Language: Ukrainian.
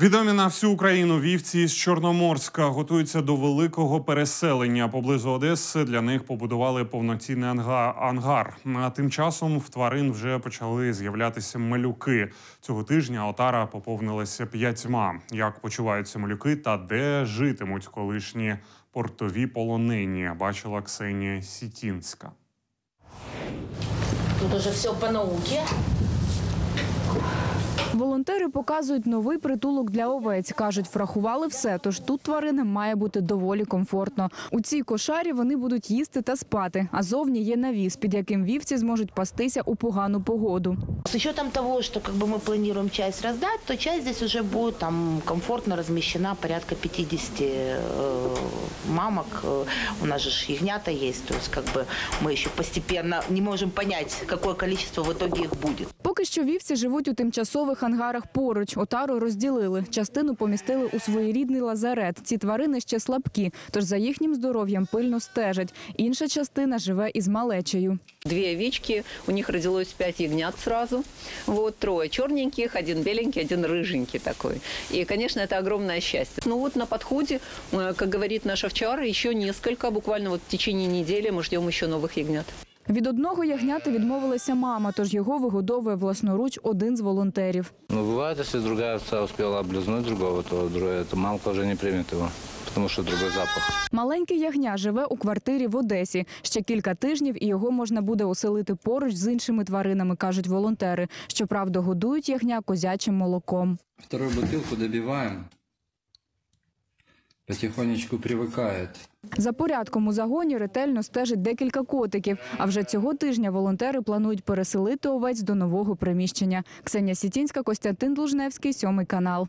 Відомі на всю Україну вівці з Чорноморська готуються до великого переселення. Поблизу Одеси для них побудували повноцінний анга- ангар. А тим часом в тварин вже почали з'являтися малюки. Цього тижня отара поповнилася п'ятьма. Як почуваються малюки та де житимуть колишні портові полонені, бачила Ксенія Сітінська. Тут уже все по науке. Волонтери показують новий притулок для овець. кажуть, врахували все, тож тут тваринам має бути доволі комфортно. У цій кошарі вони будуть їсти та спати. А зовні є навіс, під яким вівці зможуть пастися у погану погоду. С учетом того, что как бы мы планируем часть раздать, то часть здесь уже будет там комфортно размещена порядка 50 э, мамок. Э, У нас же ж ягнята есть, то есть как бы мы еще постепенно не можем понять, какое количество в итоге их будет. Поки що вівці живуть у тимчасових ангарах поруч. Отару розділили. Частину помістили у своєрідний лазарет. Ці тварини ще слабкі, тож за їхнім здоров'ям пильно стежать. Інша частина живе із малечею. Две овечки, у них родилось пять ягнят сразу. Вот трое черненьких, один беленький, один рыженький такой. И, конечно, это огромное счастье. Ну вот на подходе, э, как говорит наш овчар, еще несколько, буквально вот в течение недели мы ждем еще новых ягнят. Від одного ягняти відмовилася мама, тож його вигодовує власноруч один з волонтерів. Ну, бывает, если другая овца успела облизнуть другого, то другая, эта мамка уже не примет его, потому что другой запах. Маленький ягня живе у квартирі в Одесі. Ще кілька тижнів і його можна буде оселити поруч з іншими тваринами, кажуть волонтери. Щоправда, годують ягня козячим молоком. Вторую бутылку добиваем. Потихонечку привыкает. За порядком у загоні ретельно стежить декілька котиків. А вже цього тижня волонтери планують переселити овець до нового приміщення. Ксенія Сітінська, Костянтин Длужневський, сьомий канал.